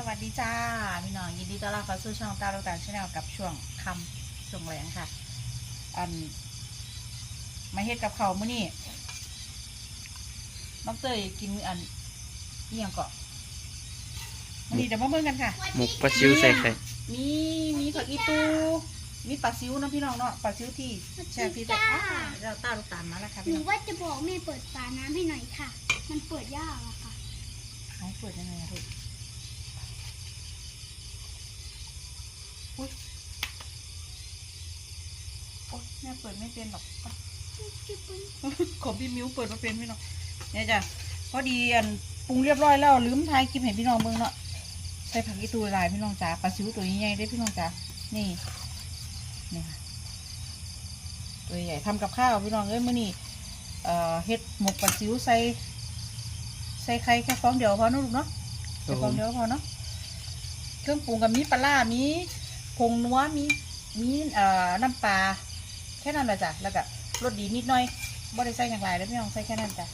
สวัสดีจ้าพี่น้องยินดีต้อนรับเข้าสู่ช่องตาลูกตาลชาแนลกับช่วงคำช่วงแรงค่ะ อัน มาเฮ็ดกับเขาวมื้อนี้น้องเตยกินอันเอียงเกาะมื้อนี้เดี๋ยวมาเบิ่งกันค่ะ หมกปลาซิวใส่ไข่มีมีผักอีตูมีปลาซิวนะพี่น้องเนาะปลาซิวที่แช่พี่แบบอ่าเราตาลูกตาลมาแล้วค่ะหพี่นูน้องว่าจะบอกแม่เปิดฝาน้ำให้หน่อยค่ะ มันเปิดยากอะค่ะเขาเปิดยังไงอะลูกอุ้ยโอ๊ยแม่เปิดไม่เป็นหรอกของพี่มิวเปิดมาเป็นพี่น้องเนี่ยจ้ะพอดีอันปรุงเรียบร้อยแล้วลืมทายคลิปเห็นพี่น้องเบิ่งเนาะใส่ผักอีตูลายพี่น้องจ๋าปลาซิวตัวใหญ่ๆได้พี่น้องจ๋านี่นี่ค่ะตัวใหญ่ทำกับข้าวพี่น้องเอ้ยมื้อนี้เอ่อเฮ็ดหมกปลาซิวใส่ใส่ไข่แค่ฟองเดียวพอนะลูกเนาะแค่ฟองเดียวพอเนาะเครื่องปรุงกับมีปลาร้ามีผงนัวมีมีเอ่อน้ำปลา แค่นั้นแหละจ้ะแล้วก็รสดีนิดหน่อยบ่ได้ใส่อย่างไรแล้วพี่น้องใส่แค่นั้นจ้ะ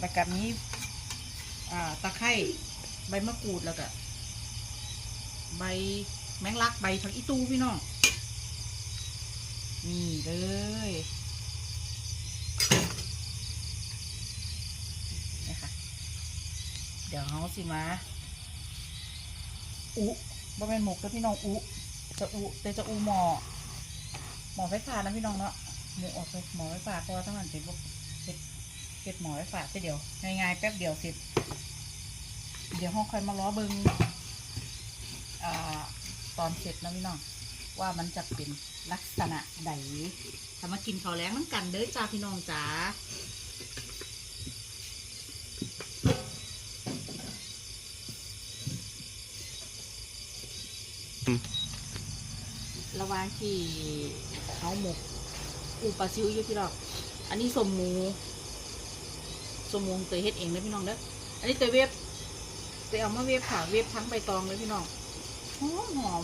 แล้วก็มีอ่าตะไคร้ใบมะกรูดแล้วก็ใบแมงลักใบผักอีตูพี่น้องนี่เลยนี่ค่ะเดี๋ยวเขาสิมาอุบ่เป็นหมกแล้วพี่น้องอุจะอุแต่จะอุหมอ หมอไฟฟ้านะพี่น้องเนาะหมูออกไปหมอไว้ากเพราะว่าต้องหันเป็นพวกเก็บเก็บหมอไว้าไปเดี๋ยวง่ายๆแป๊บเดียวเสร็จ เดี๋ยวห้องคอยมาล้อเบิงอ่าตอนเสร็จนะพี่น้องว่ามันจะเป็นลักษณะใดทำมากินข้าวแล้งน้ำกันเด้อจ้าพี่น้องจ๋า ระหว่างที่เขาหมกอูปลาซิวอยู่พี่น้องอันนี้สมหมูสมหมูเตยเฮ็ดเองนะพี่น้องเด้ออันนี้เตยเวฟเตยเอามาเวฟค่ะ เวฟทั้งใบตองเลยพี่น้องหอมหอม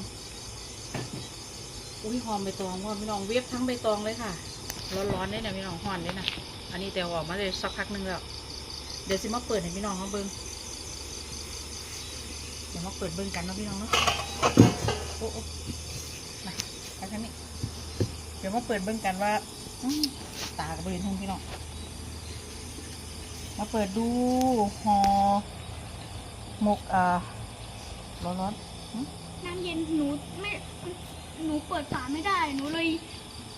อุ้ยหอมใบตองว่าพี่น้องเวฟทั้งใบตองเลยค่ะ ร้อนๆเลยนะพี่น้องห่อนเลยนะอันนี้เตยออกมาเลยสักพักหนึงแล้วเดี๋ยวสิมาเปิดให้พี่น้องเขาเบิ้งเดี๋ยวมาเปิดเบิ้งกันนะพี่น้องเนาะ โอ้โอ้มาไปทางนี้ เดี๋ยวมาเปิดเบิ้งกันว่าอืมตากระเบนทุ่งพี่น้องมาเปิดดูหอหมกอ่าร้อนร้อนน้ำเย็นหนูไม่หนูเปิดฝาไม่ได้ หนูเลย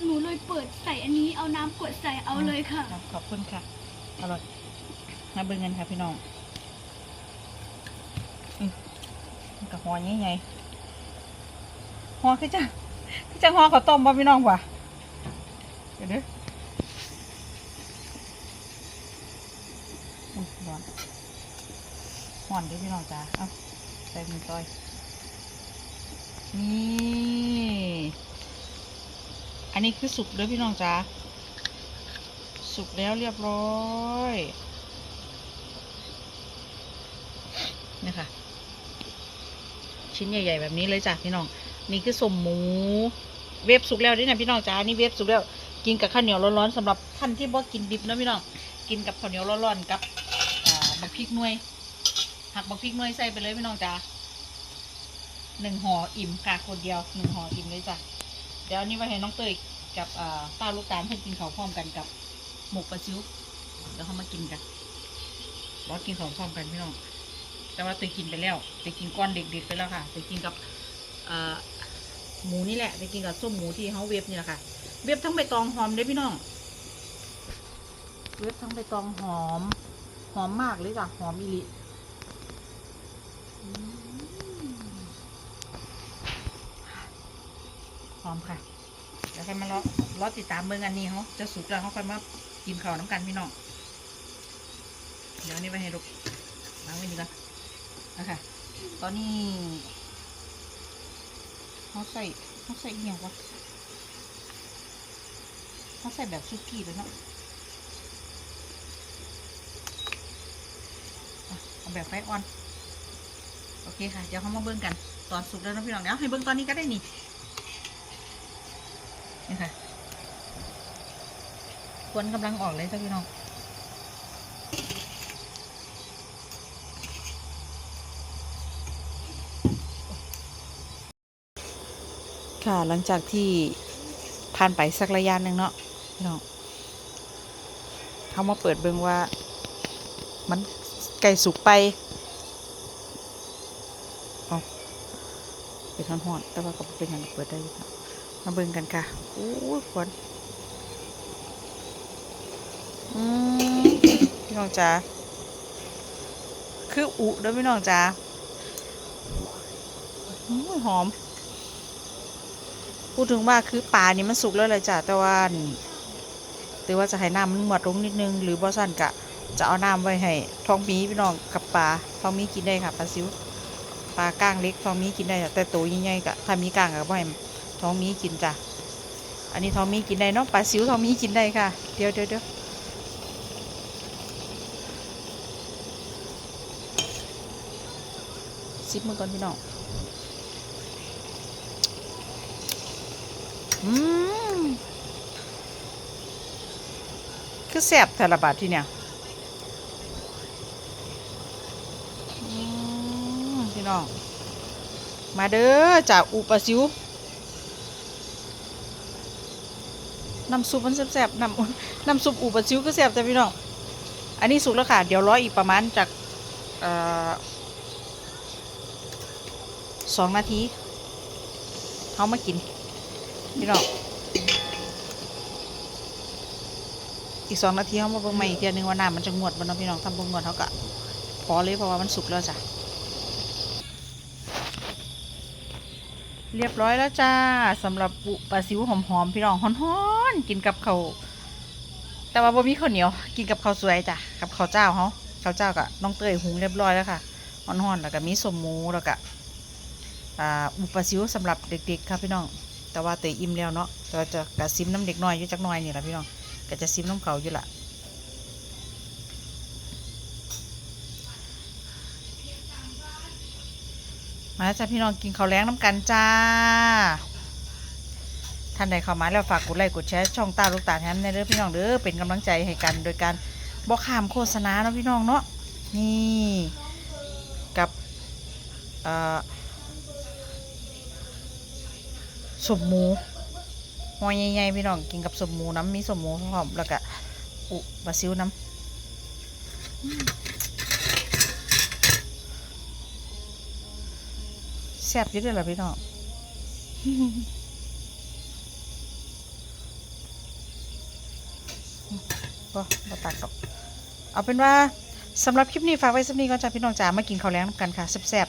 หนูเลยเปิดใส่อันนี้เอาน้ำกดใส่เอาเลยค่ะรับขอบคุณค่ะ อร่อยมาเบิ้งกันค่ะพี่น้องอืมมันกับหอใหญ่ๆหอคือจะคือจะหอข้าวต้มป่ะพี่น้องป่ะเดี๋ยวเด้ออุ้ยร้อนหอนด้อพี่น้องจ้าเอาใส่มือซอย นี่ อันนี้คือสุกด้อพี่น้องจ้าสุกแล้วเรียบร้อยนี่ค่ะ ชิ้นใหญ่ ๆ แบบนี้เลยจ้ะพี่น้อง นี่คือสมหมู เวฟสุกแล้วนี่นะพี่น้องจ้านี่เวฟสุกแล้ว กินกับข้าวเหนียวร้อนๆสำหรับท่านที่บ่กินดิบนะพี่น้องกินกับข้าวเหนียวร้อนๆกับบักพริกน่วยหักบักพริกน่วยใส่ไปเลยพี่น้องจ้าหนึ่งห่ออิ่มค่ะคนเดียวหนึ่งห่ออิ่มเลยจ้ะเดี๋ยวอันนี้ไว้ให้น้องเตยกับป้าลูกตาลเพื่อนกินข้าวพร้อมกันกับหมกปลาซิวเดี๋ยวเขามากินกันรอกินของพร้อมกันพี่น้องแต่ว่าเตยกินไปแล้วเตยกินก้อนเด็กๆไปแล้วค่ะเตยกินกับหมูนี่แหละเตยกินกับส้มหมูที่เขาเวฟนี่แหละค่ะ เวฟทั้งใบตองหอมเลยพี่น้อง เวฟทั้งใบตองหอม หอมมากเลยจ้ะหอมอีหลิอืมหอมค่ะเดี๋ยวค่อยมารอรอติดตามเมืองอันนี้เขาจะสุกแล้วเขาค่อยมากินข้าวน้ำกันพี่น้อง เดี๋ยวนนี้ไปให้ลูกล้างไว้นี่ก่อนนะคะตอนนี้เขาใส่เขาใส่เหี่ยววะ เขาใส่แบบซุกี้แล้เนาะเอาแบบไฟอ่อน โอเคค่ะ เดี๋ยวเขามาเบิ้งกัน ตอนสุกแล้วนะพี่น้องเดี๋ยวให้เบิ้งตอนนี้ก็ได้นี่นี่ค่ะควนกำลังออกเลยจ้าพี่น้องค่ะหลังจากที่ทานไปสักระยะหนึ่งเนาะ พี่น้องเขามาเปิดเบิ่งว่า มันไก่สุกไปเอาเป็นทอนหอนๆแต่ว่าก็เป็นอย่างเปิดได้อยู่ค่ะมาเบิ่งกันค่ะโอ้ยควันพี่น้องจ๋าคืออุด้อพี่น้องจ๋าหอม พูดถึงว่าคือปลานี่มันสุกแล้วเลยจ้ะแต่ว่า แต่ว่าจะให้น้ำมันหมดลงนิดนึง หรือบ่สั่นกะจะเอาน้ำไว้ให้ท้องมีพี่น้องกับปลาท้องมีกินได้ค่ะปลาซิวปลาก้างเล็กท้องมีกินได้แต่ตัวใหญ่ๆกะถ้ามีก้างก็บ่ให้ท้องมีกินจ้ะอันนี้ท้องมีกินได้เนาะปลาซิวท้องมีกินได้ค่ะเดี๋ยวเดี๋ยวเดี๋ยวซิปมือก่อนพี่น้องอืม คือแสบแต่ละบาทที่เนี่ยพี่น้อง มาเด้อจากอุปสิวน้ำซุปมันแซ่บๆน้ำน้ำซุปอุปสิวก็แซ่บแต่พี่น้อง อันนี้สุกแล้วค่ะ เดี๋ยวรออีกประมาณจากสองนาทีเขามากิน พี่น้อง อีกสองนาทีเขามาเบิ่งใหม่อีกเทียหนึงว่าน้ำมันจะงวดบ่เนาะพี่น้องทำบ่งวดเขาก็พอเลยเพราะว่ามันสุกแล้วจ้ะเรียบร้อยแล้วจ้าสำหรับปุปลาซิวหอมๆพี่น้องฮ้อนๆกินกับข้าวแต่ว่าบ่มีข้าวเหนียว กินกับข้าวสวยจ้ะกับข้าวเจ้าเขาข้าวเจ้ากับน้องเตยหุงเรียบร้อยแล้วค่ะฮ้อนๆแล้วก็มีสมมูแล้วก็อุปลาซิวสำหรับเด็กๆครับพี่น้อง แต่ว่าเตยอิ่มแล้วเนาะแต่ว่าจะกะซิมน้ำเด็กน้อยอยู่จักน่อยนี่แหละพี่น้อง ก็จะซิมน้ำเขาอยู่ละมาแล้วจ้าพี่น้องกินข้าวแล้งน้ำกันจ้า ท่านใดเข้ามาแล้วฝากกดไลค์กดแชร์ช่องตาลูกตาแทนในเด้อพี่น้องเด้อเป็นกำลังใจให้กันโดยการบอกขามโฆษณาเนาะพี่น้องเนาะนี่กับสมหมู หอยใหญ่ๆพี่น้องกินกับสมหมูน้ำมีสมหมูพร้อมแล้วก็อุบาซิลน้ำแซ่บอยิ่ด้วยล่ะพี่น้องบ่บ่ตักดอกเอาเป็นว่าสำหรับคลิปนี้ฝากไว้สักนี้ก่อนจ้าพี่น้องจ๋ามากินข้าวแล้งนกันค่ะแซ่บ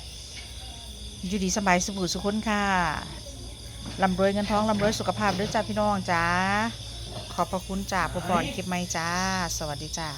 ๆอยู่ดีสบายสุขสุขคนค่ะ ลำรวยเงินทองลำรวยสุขภาพด้วยจ้าพี่น้องจ้าขอบพระคุณจ้าผู้บอนคลิปไม่จ้า สวัสดีจ้า